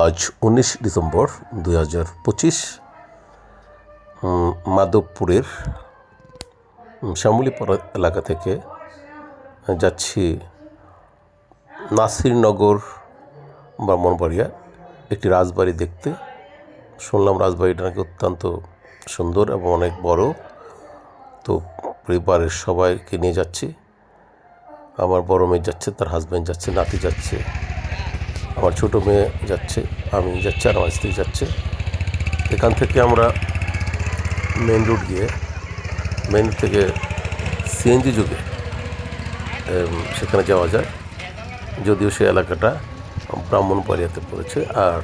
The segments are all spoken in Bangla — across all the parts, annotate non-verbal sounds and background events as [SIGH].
আজ উনিশ ডিসেম্বর দুই হাজার পঁচিশ মাধবপুরের শ্যামলিপাড়া এলাকা থেকে যাচ্ছি নাসিরনগর ব্রাহ্মণবাড়িয়া একটি রাজবাড়ি দেখতে। শুনলাম রাজবাড়িটা নাকি অত্যন্ত সুন্দর এবং অনেক বড়। তো পরিবারের সবাইকে নিয়ে যাচ্ছি। আমার বড় মেয়ে যাচ্ছে, তার হাজব্যান্ড যাচ্ছে, নাতি যাচ্ছে। আমার ছোটো মেয়ে যাচ্ছে, আমি যাচ্ছি, আর আমার স্ত্রী যাচ্ছে। এখান থেকে আমরা মেন রোড গিয়ে মেন থেকে সিএনজি যুগে সেখানে যাওয়া যায়। যদিও সে এলাকাটা ব্রাহ্মণবাড়িয়াতে পড়েছে, আর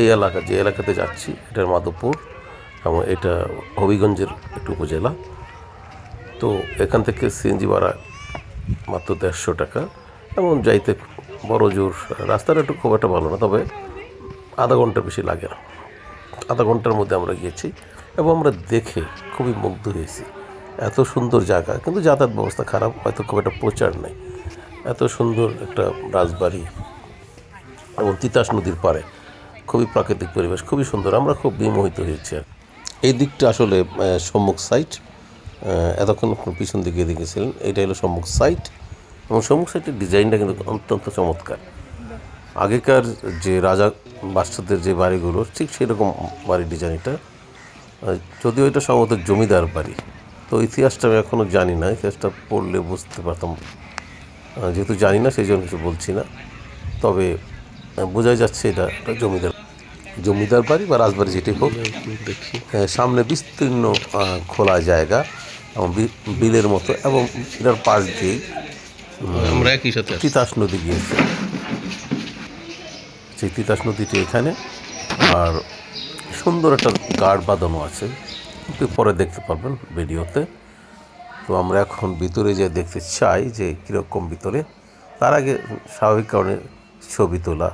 এই এলাকা, যে এলাকাতে যাচ্ছি, এটার মাধবপুর, এবং এটা হবিগঞ্জের একটু উপজেলা। তো এখান থেকে সিএনজি ভাড়া মাত্র দেড়শো টাকা, এবং যাইতে বড় জোর, রাস্তাটা একটু খুব একটা ভালো না, তবে আধা ঘণ্টা বেশি লাগে না। আধা ঘণ্টার মধ্যে আমরা গিয়েছি এবং আমরা দেখে খুবই মুগ্ধ হয়েছি। এত সুন্দর জায়গা, কিন্তু যাতায়াত ব্যবস্থা খারাপ, হয়তো খুব একটা প্রচার নেই। এত সুন্দর একটা রাজবাড়ি এবং তিতাস নদীর পাড়ে, খুবই প্রাকৃতিক পরিবেশ, খুবই সুন্দর। আমরা খুব বিমোহিত হয়েছি আর এই দিকটা আসলে সম্মুখ সাইট এতক্ষণ পিছন দিকে দেখেছিলেন এটা হলো সম্মুখ সাইট এবং সম্মুখ সাইটের ডিজাইনটা কিন্তু অত্যন্ত চমৎকার। আগেকার যে রাজা বাদশাদের যে বাড়িগুলো, ঠিক সেরকম বাড়ির ডিজাইন এটা যদিও এটা সম্ভবত জমিদার বাড়ি, তো ইতিহাসটা আমি এখনও জানি না, ইতিহাসটা পড়লে বুঝতে পারতাম। যেহেতু জানি না, সেই জন্য কিছু বলছি না। তবে বোঝাই যাচ্ছে এটা একটা জমিদার জমিদার বাড়ি বা রাজবাড়ি যেটি হোক। সামনে বিস্তীর্ণ খোলা জায়গা বিলের মতো এবং এটার পাশ দিয়েই আমরা একই সাথে তিতাস নদী গিয়েছে। সেই তিতাস নদীটি এখানে, আর সুন্দর একটা গার্ড বাঁধানো আছে। পরে দেখতে পারবেন ভিডিওতে। তো আমরা এখন ভিতরে যে দেখতে চাই যে কীরকম ভিতরে। তার আগে স্বাভাবিক কারণে ছবি তোলা,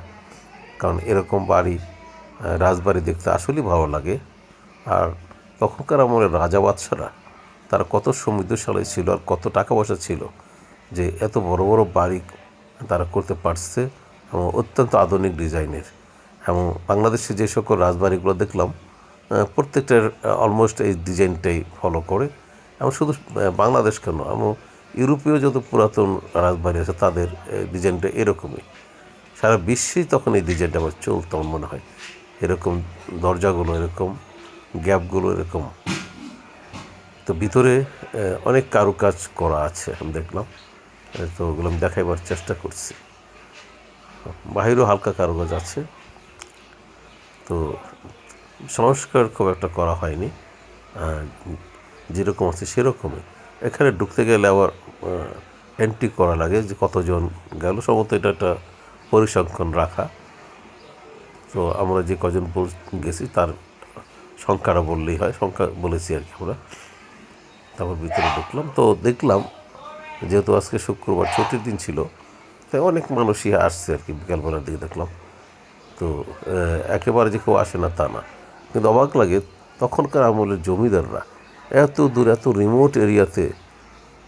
কারণ এরকম বাড়ি রাজবাড়ি দেখতে আসলেই ভালো লাগে। আর তখনকার আমলে রাজা বাদশারা, তারা কত সমৃদ্ধশালী ছিল আর কত টাকা পয়সা ছিল। যে এত বড় বড় বাড়ি তারা করতে পারছে এবং অত্যন্ত আধুনিক ডিজাইনের। এবং বাংলাদেশে যে সকল রাজবাড়িগুলো দেখলাম প্রত্যেকটার অলমোস্ট এই ডিজাইনটাই ফলো করে। এবং শুধু বাংলাদেশ কেন, এবং ইউরোপীয় যত পুরাতন রাজবাড়ি আছে, তাদের ডিজাইনটা এরকমই। সারা বিশ্বেই তখন এই ডিজাইনটা আমার চলতো আমার মনে হয়। এরকম দরজাগুলো এরকম, গ্যাপগুলো এরকম। তো ভিতরে অনেক কারুকাজ করা আছে, আমি দেখলাম। তো ওগুলো আমি দেখাইবার চেষ্টা করছি। বাহিরেও হালকা কারুকাজ আছে। তো সংস্কার খুব একটা করা হয়নি। যেরকম আছে সেরকমই। এখানে ঢুকতে গেলে আবার এন্ট্রি করা লাগে যে কতজন গেল। সম্ভবত এটা একটা পরিসংখ্যান রাখা। তো আমরা যে কজন গেছি তার সংখ্যাটা বললেই হয়। সংখ্যা বলেছি আর কি আমরা। তারপর ভিতরে ঢুকলাম। তো দেখলাম যেহেতু আজকে শুক্রবার, ছুটির দিন ছিল, তাই অনেক মানুষই আসছে আর কি বিকালবেলার দিকে দেখলাম। তো একেবারে যে কেউ আসে না তা না। কিন্তু অবাক লাগে, তখনকার আমলের জমিদাররা এত দূর, এত রিমোট এরিয়াতে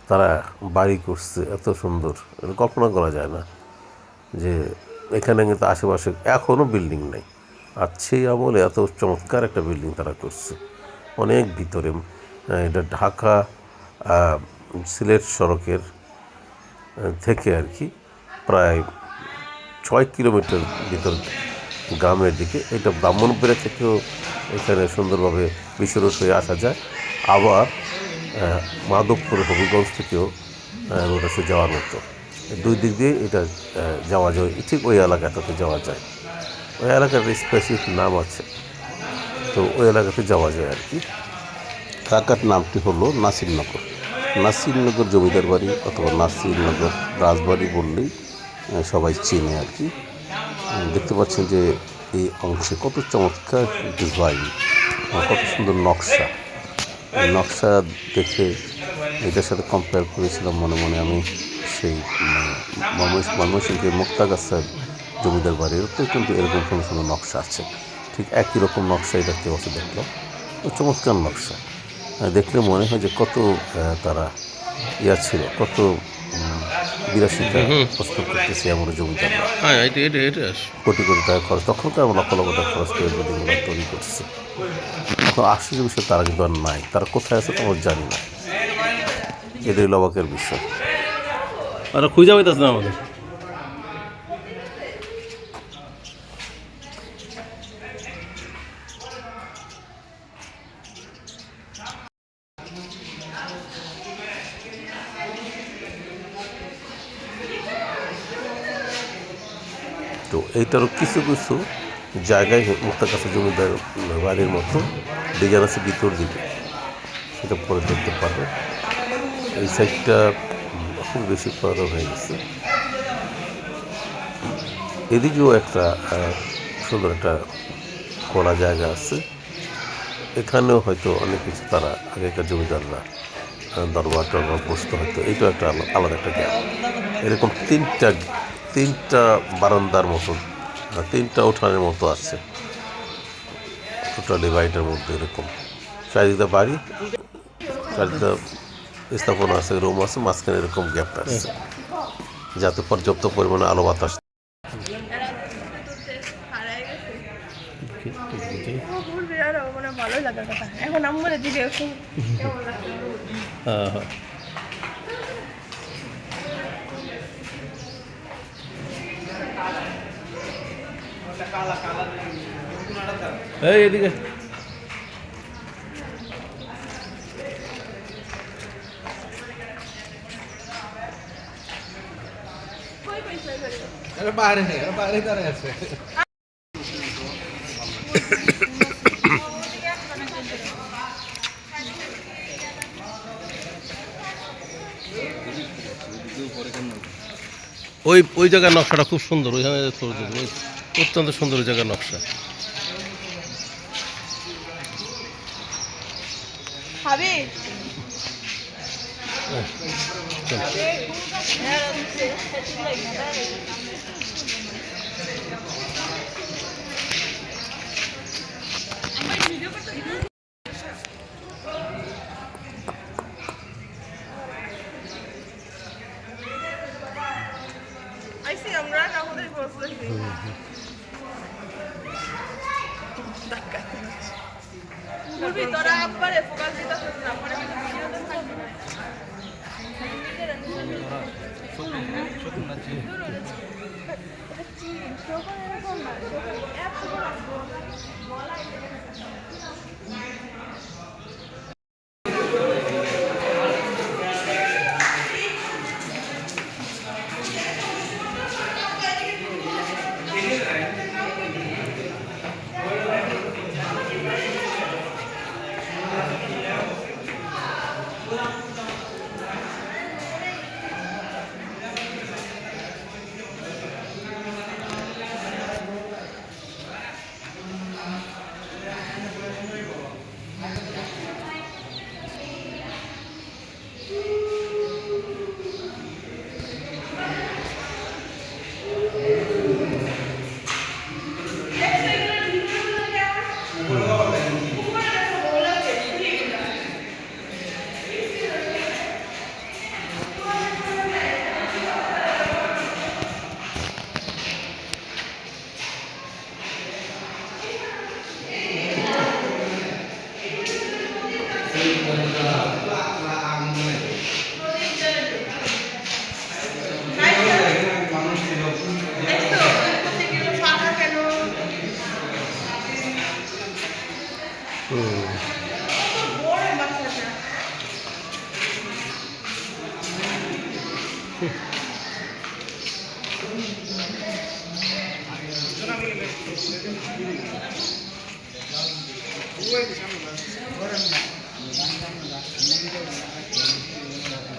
তারা বাড়ি করছে, এত সুন্দর। কল্পনা করা যায় না যে এখানে কিন্তু আশেপাশে এখনও বিল্ডিং নেই। আর সেই আমলে এত চমৎকার একটা বিল্ডিং তারা করছে। অনেক ভিতরে এটা ঢাকা সিলেট সড়কের থেকে আর কি প্রায় ছয় কিলোমিটার ভিতর গ্রামের দিকে। এটা ব্রাহ্মণপুরা থেকেও এখানে সুন্দরভাবে বিশ্বরোড হয়ে আসা যায়। আবার মাধবপুর, হবিগঞ্জ থেকেও আছে যাওয়ার মতো। দুই দিক দিয়ে এটা যাওয়া যায়। ঠিক ওই এলাকাটাতে যাওয়া যায়। ওই এলাকার স্পেসিফিক নাম আছে। তো ওই এলাকাতে যাওয়া যায় আর কি। এলাকার নামটি হলো নাসিরনগর। নাসিরনগর জমিদার বাড়ি অথবা নাসিরনগর রাজবাড়ি বললেই সবাই চেনে আর কি। দেখতে পাচ্ছেন যে এই অংশে কত চমৎকার ডিজাইন কত সুন্দর নকশা। নকশা দেখে এটার সাথে কম্পেয়ার করেছিলাম মনে মনে আমি সেই ময়মনসিংহের মুক্তাগাছার জমিদার বাড়ির, তো কিন্তু এরকম কোনো সুন্দর নকশা আছে। ঠিক একই রকম নকশা এটাতে বসে দেখলাম তো চমৎকার নকশা। দেখলে মনে হয় যে কত তারা ইয়া ছিল কত বিরাশিটা প্রস্তুত করতেছি এমন জমিদার হ্যাঁ এটা এটা এটা কোটি কোটি টাকা খরচ। তখন তো এমন লক্ষ লক্ষ টাকা খরচ করে বিল্ডিংগুলো তৈরি করছে এখন আশ্চর্য বিষয় তারা কিন্তু আর নাই। তারা কোথায় আছে তো আমরা জানি না। এটাই লবাকের বিষয়। আর খুঁজে পাইতেছে না আমাদের। এইটারও কিছু কিছু জায়গায় মুক্তার কাছে জমিদার বাড়ির মতো ডিজাইন আছে ভিতর দিকে। সেটা পরে দেখতে পারবে। এই সাইডটা খুব বেশি পুরাতন হয়ে গেছে। এদিকেও একটা সুন্দর একটা খোলা জায়গা আছে। এখানেও হয়তো অনেক কিছু তারা আগেকার জমিদাররা দরবার টরবার বসতে হয়তো। এইটাও একটা আলাদা একটা জ্ঞান। এরকম তিনটা তিনটা বারান্দার মতো তিনটা উঠানের মতো আছে। টোটাল ডিভাইডের মধ্যে এরকম। চারিদিকে বাড়ি চারিদিকে স্থাপনা আছে, রুম আছে, মাঝখানে এরকম গ্যাপটা আছে। যাতে পর্যাপ্ত পরিমাণে আলো বাতাস। ভালো লাগার কথা এখন আমার দিকে খুব কেমন লাগছে? হ্যাঁ হ্যাঁ এই এদিকে কই কই কই কই? আরে বাইরে বাইরে দাঁড়ায় আছে। ওই ওই জায়গার নকশাটা খুব সুন্দর ওইখানে অত্যন্ত সুন্দর জায়গা জায়গার নকশা চল। বলবি? তোরা আব্বারে ফোকাস দিতেছিস না পরে ভিডিও দেখাবি। Thank you.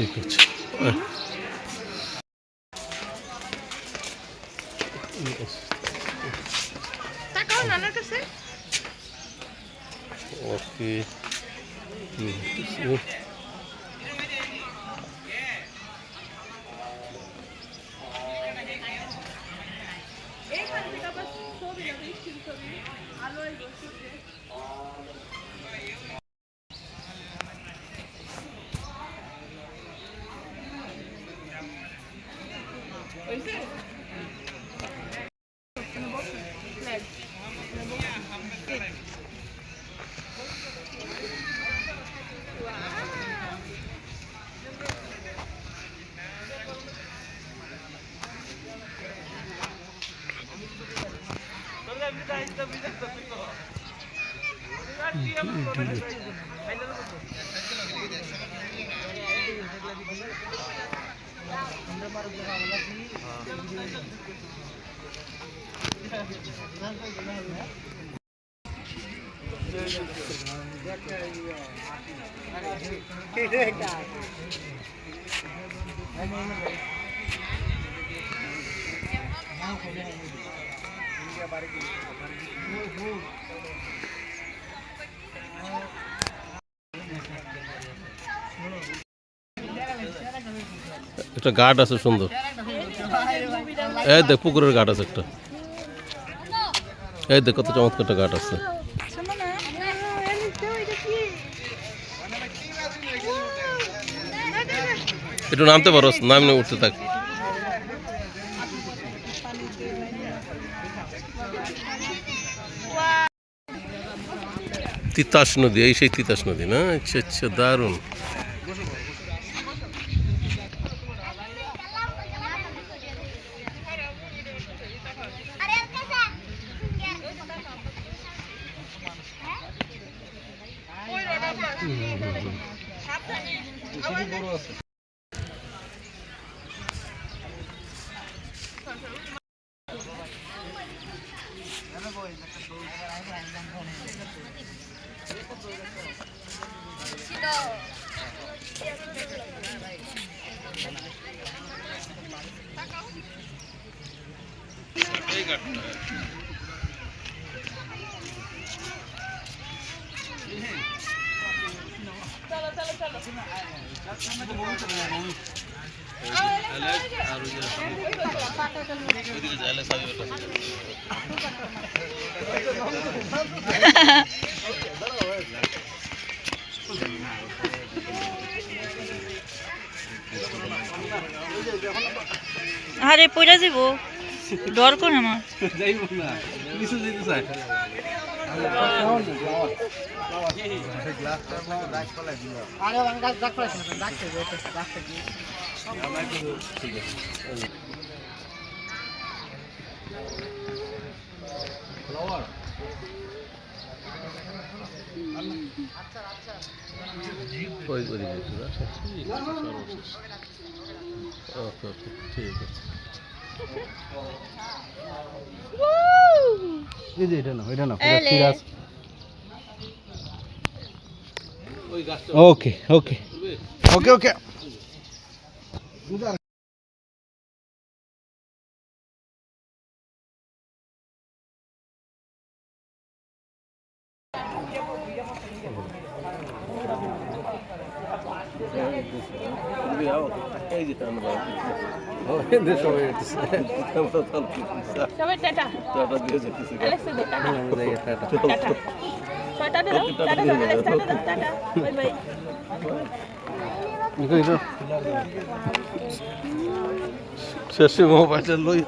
ঠিক আছে। ওকে। আলোয় বসে একটা গার্ড আছে সুন্দর। এই দেখ পুকুরের গার্ড আছে একটা। এই দেখ কত চমৎকার একটা গার্ড আছে শোনো না এলিতে ওইটা কি একটু নামতে পারো নামনে উঠতে থাক। তিতাস নদী, এই সেই তিতাস নদী না? আচ্ছা আচ্ছা দারুণ। আরে পড়া যাব। ডর করে আমার যাইব না। কিছু যেতে চাই ওই ওই একটু রাখ। ঠিক আছে, ওকে ওকে ঠিক আছে। এই যে এটা না এটা না এলে। ওকে ওকে ওকে ওকে টান বাবা। [LAUGHS] সবাই টাটা। টাটা দিয়ে যেতেছি। অ্যালেক্সা দে tata. Tata. Tata tata tata tata bye bye. শেষে মোবাইলটা লই